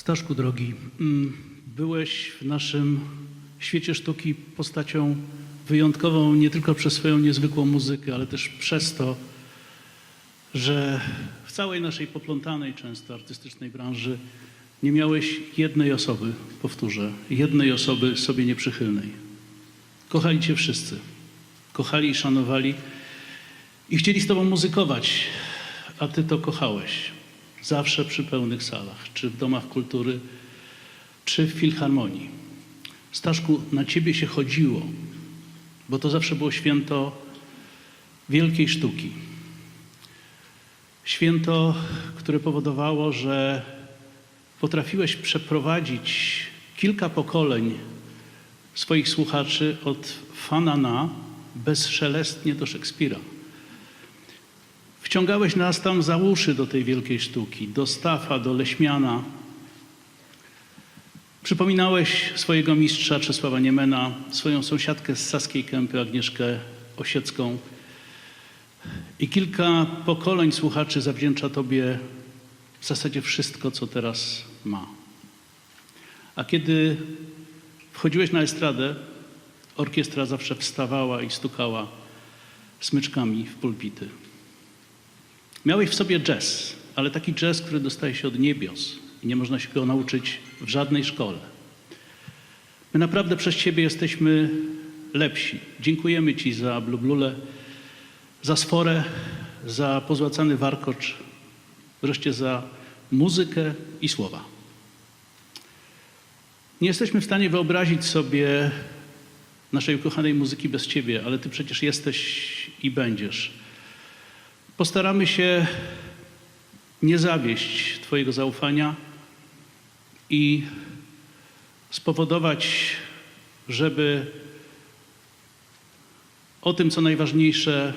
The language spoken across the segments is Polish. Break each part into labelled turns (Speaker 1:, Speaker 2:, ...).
Speaker 1: Staszku drogi, mm, byłeś w naszym świecie sztuki postacią wyjątkową nie tylko przez swoją niezwykłą muzykę, ale też przez to, że w całej naszej poplątanej często artystycznej branży nie miałeś jednej osoby, powtórzę, jednej osoby sobie nieprzychylnej. Kochali cię wszyscy. Kochali i szanowali i chcieli z tobą muzykować, a ty to kochałeś. Zawsze przy pełnych salach, czy w domach kultury, czy w filharmonii. Staszku, na ciebie się chodziło, bo to zawsze było święto wielkiej sztuki. Święto, które powodowało, że potrafiłeś przeprowadzić kilka pokoleń swoich słuchaczy od Fanana bezszelestnie do Szekspira. Wciągałeś nas tam za uszy do tej wielkiej sztuki, do Stafa, do Leśmiana. Przypominałeś swojego mistrza Czesława Niemena, swoją sąsiadkę z Saskiej Kępy, Agnieszkę Osiecką. I kilka pokoleń słuchaczy zawdzięcza Tobie w zasadzie wszystko, co teraz ma. A kiedy wchodziłeś na estradę, orkiestra zawsze wstawała i stukała smyczkami w pulpity. Miałeś w sobie jazz, ale taki jazz, który dostaje się od niebios i nie można się go nauczyć w żadnej szkole. My naprawdę przez Ciebie jesteśmy lepsi. Dziękujemy Ci za blublule, za sforę, za pozłacany warkocz, wreszcie za muzykę i słowa. Nie jesteśmy w stanie wyobrazić sobie naszej ukochanej muzyki bez Ciebie, ale Ty przecież jesteś i będziesz. Postaramy się nie zawieść Twojego zaufania i spowodować, żeby o tym, co najważniejsze,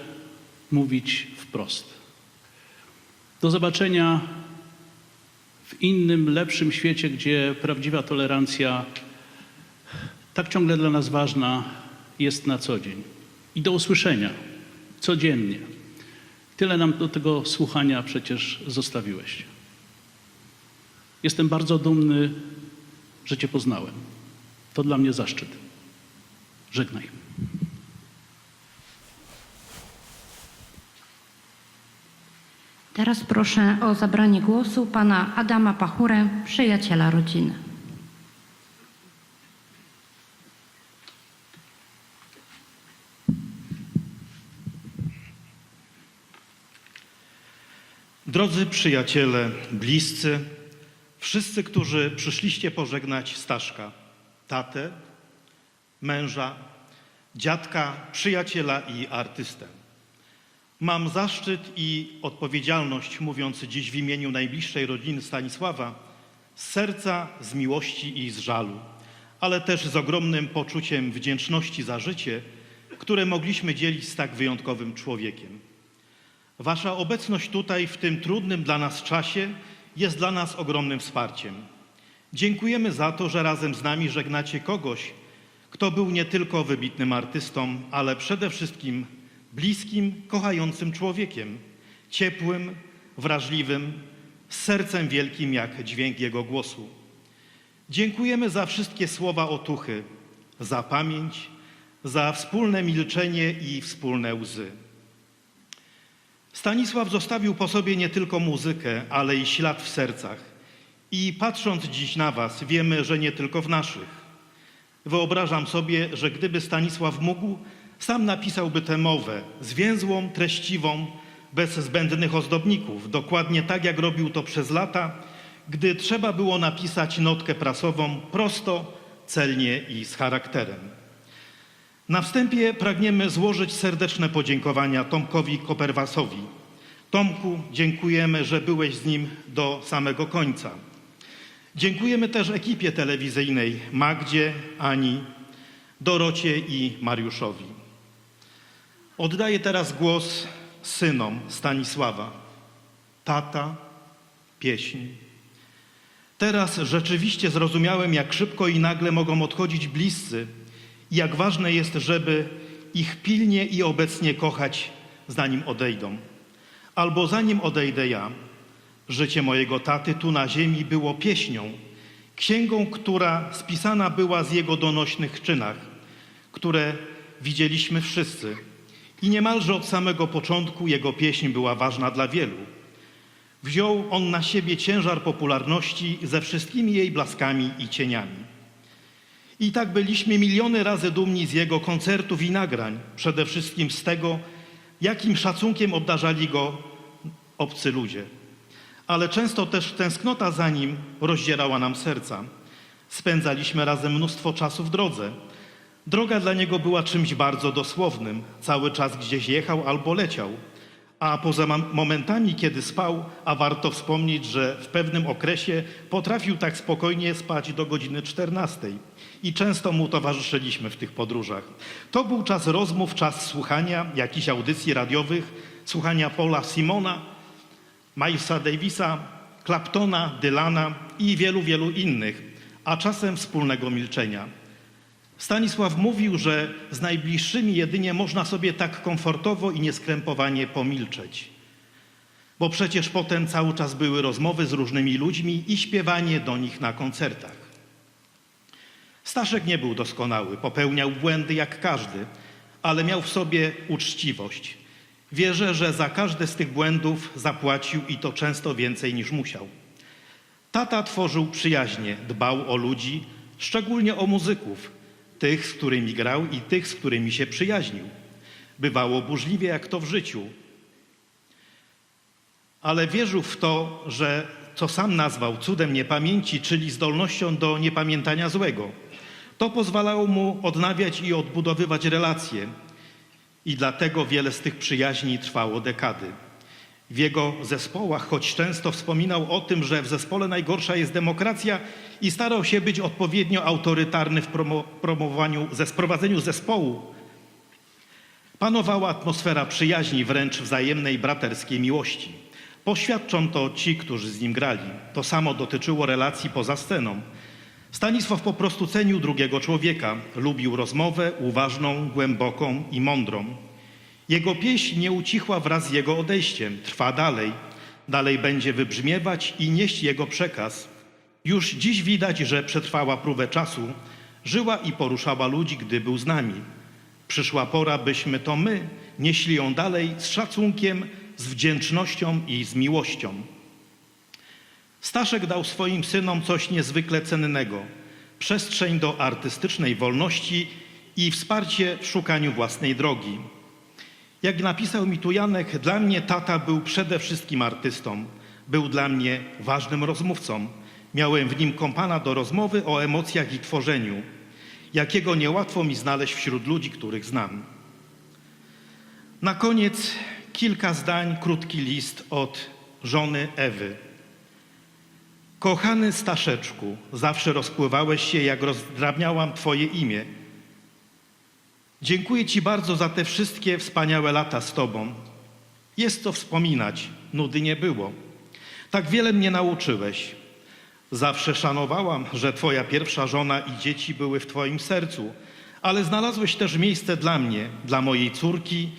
Speaker 1: mówić wprost. Do zobaczenia w innym, lepszym świecie, gdzie prawdziwa tolerancja, tak ciągle dla nas ważna, jest na co dzień. I do usłyszenia codziennie. Tyle nam do tego słuchania przecież zostawiłeś. Jestem bardzo dumny, że Cię poznałem. To dla mnie zaszczyt. Żegnaj.
Speaker 2: Teraz proszę o zabranie głosu pana Adama Pachurę, przyjaciela rodziny.
Speaker 3: Drodzy przyjaciele, bliscy, wszyscy, którzy przyszliście pożegnać Staszka, tatę, męża, dziadka, przyjaciela i artystę. Mam zaszczyt i odpowiedzialność, mówiąc dziś w imieniu najbliższej rodziny Stanisława, z serca, z miłości i z żalu, ale też z ogromnym poczuciem wdzięczności za życie, które mogliśmy dzielić z tak wyjątkowym człowiekiem. Wasza obecność tutaj w tym trudnym dla nas czasie jest dla nas ogromnym wsparciem. Dziękujemy za to, że razem z nami żegnacie kogoś, kto był nie tylko wybitnym artystą, ale przede wszystkim bliskim, kochającym człowiekiem, ciepłym, wrażliwym, z sercem wielkim jak dźwięk jego głosu. Dziękujemy za wszystkie słowa otuchy, za pamięć, za wspólne milczenie i wspólne łzy. Stanisław zostawił po sobie nie tylko muzykę, ale i ślad w sercach. I patrząc dziś na Was, wiemy, że nie tylko w naszych. Wyobrażam sobie, że gdyby Stanisław mógł, sam napisałby tę mowę, zwięzłą, treściwą, bez zbędnych ozdobników, dokładnie tak jak robił to przez lata, gdy trzeba było napisać notkę prasową prosto, celnie i z charakterem. Na wstępie pragniemy złożyć serdeczne podziękowania Tomkowi Koperwasowi. Tomku, dziękujemy, że byłeś z nim do samego końca. Dziękujemy też ekipie telewizyjnej Magdzie, Ani, Dorocie i Mariuszowi. Oddaję teraz głos synom Stanisława. Tata, pieśń. Teraz rzeczywiście zrozumiałem, jak szybko i nagle mogą odchodzić bliscy i jak ważne jest, żeby ich pilnie i obecnie kochać, zanim odejdą. Albo zanim odejdę ja, życie mojego taty tu na ziemi było pieśnią, Księgą, która spisana była z jego donośnych czynach, które widzieliśmy wszyscy. I niemalże od samego początku jego pieśń była ważna dla wielu. Wziął on na siebie ciężar popularności ze wszystkimi jej blaskami i cieniami. I tak byliśmy miliony razy dumni z jego koncertów i nagrań, przede wszystkim z tego, jakim szacunkiem obdarzali go obcy ludzie. Ale często też tęsknota za nim rozdzierała nam serca. Spędzaliśmy razem mnóstwo czasu w drodze. Droga dla niego była czymś bardzo dosłownym. Cały czas gdzieś jechał albo leciał. A poza momentami, kiedy spał, a warto wspomnieć, że w pewnym okresie potrafił tak spokojnie spać do godziny 14. I często mu towarzyszyliśmy w tych podróżach. To był czas rozmów, czas słuchania jakichś audycji radiowych, słuchania Paula Simona, Milesa Davisa, Claptona, Dylana i wielu, wielu innych, a czasem wspólnego milczenia. Stanisław mówił, że z najbliższymi jedynie można sobie tak komfortowo i nieskrępowanie pomilczeć. Bo przecież potem cały czas były rozmowy z różnymi ludźmi i śpiewanie do nich na koncertach. Staszek nie był doskonały, popełniał błędy jak każdy, ale miał w sobie uczciwość. Wierzę, że za każde z tych błędów zapłacił i to często więcej niż musiał. Tata tworzył przyjaźnie, dbał o ludzi, szczególnie o muzyków, tych, z którymi grał i tych, z którymi się przyjaźnił. Bywało burzliwie, jak to w życiu, ale wierzył w to, że co sam nazwał cudem niepamięci, czyli zdolnością do niepamiętania złego. To pozwalało mu odnawiać i odbudowywać relacje. I dlatego wiele z tych przyjaźni trwało dekady. W jego zespołach, choć często wspominał o tym, że w zespole najgorsza jest demokracja i starał się być odpowiednio autorytarny w promo- promowaniu, ze sprowadzeniu zespołu, Panowała atmosfera przyjaźni, wręcz wzajemnej braterskiej miłości. Poświadczą to ci, którzy z nim grali. To samo dotyczyło relacji poza sceną. Stanisław po prostu cenił drugiego człowieka, lubił rozmowę uważną, głęboką i mądrą. Jego pieśń nie ucichła wraz z jego odejściem, trwa dalej. Dalej będzie wybrzmiewać i nieść jego przekaz. Już dziś widać, że przetrwała próbę czasu, żyła i poruszała ludzi, gdy był z nami. Przyszła pora, byśmy to my nieśli ją dalej z szacunkiem, z wdzięcznością i z miłością. Staszek dał swoim synom coś niezwykle cennego: przestrzeń do artystycznej wolności i wsparcie w szukaniu własnej drogi. Jak napisał mi tu Janek, dla mnie tata był przede wszystkim artystą. Był dla mnie ważnym rozmówcą. Miałem w nim kompana do rozmowy o emocjach i tworzeniu, jakiego niełatwo mi znaleźć wśród ludzi, których znam. Na koniec kilka zdań, krótki list od żony Ewy. Kochany Staszeczku, zawsze rozpływałeś się, jak rozdrabniałam Twoje imię. Dziękuję Ci bardzo za te wszystkie wspaniałe lata z Tobą. Jest co wspominać, nudy nie było. Tak wiele mnie nauczyłeś. Zawsze szanowałam, że Twoja pierwsza żona i dzieci były w Twoim sercu, ale znalazłeś też miejsce dla mnie, dla mojej córki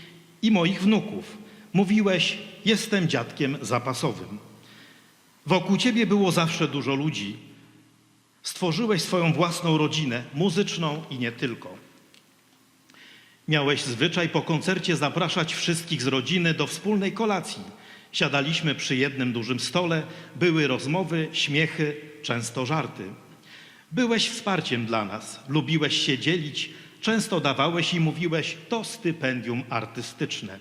Speaker 3: i moich wnuków. Mówiłeś, jestem dziadkiem zapasowym. Wokół Ciebie było zawsze dużo ludzi. Stworzyłeś swoją własną rodzinę, muzyczną i nie tylko. Miałeś zwyczaj po koncercie zapraszać wszystkich z rodziny do wspólnej kolacji. Siadaliśmy przy jednym dużym stole, były rozmowy, śmiechy, często żarty. Byłeś wsparciem dla nas, lubiłeś się dzielić, często dawałeś i mówiłeś, to stypendium artystyczne.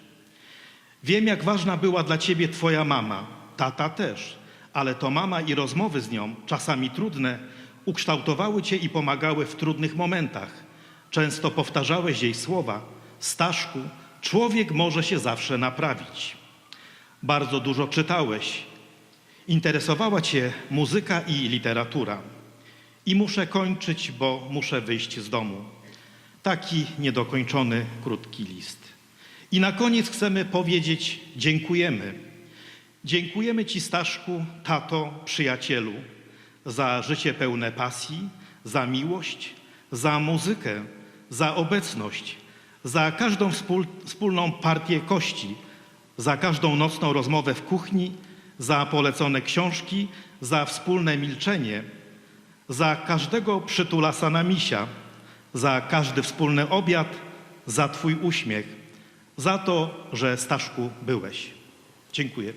Speaker 3: Wiem, jak ważna była dla ciebie twoja mama, tata też, ale to mama i rozmowy z nią, czasami trudne, ukształtowały cię i pomagały w trudnych momentach. Często powtarzałeś jej słowa: Staszku, człowiek może się zawsze naprawić. Bardzo dużo czytałeś. Interesowała cię muzyka i literatura. I muszę kończyć, bo muszę wyjść z domu. Taki niedokończony, krótki list. I na koniec chcemy powiedzieć dziękujemy. Dziękujemy Ci, Staszku, tato, przyjacielu, za życie pełne pasji, za miłość, za muzykę, za obecność, za każdą wspól, wspólną partię kości, za każdą nocną rozmowę w kuchni, za polecone książki, za wspólne milczenie, za każdego przytulasa na misia, za każdy wspólny obiad, za Twój uśmiech, za to, że Staszku byłeś. Dziękuję.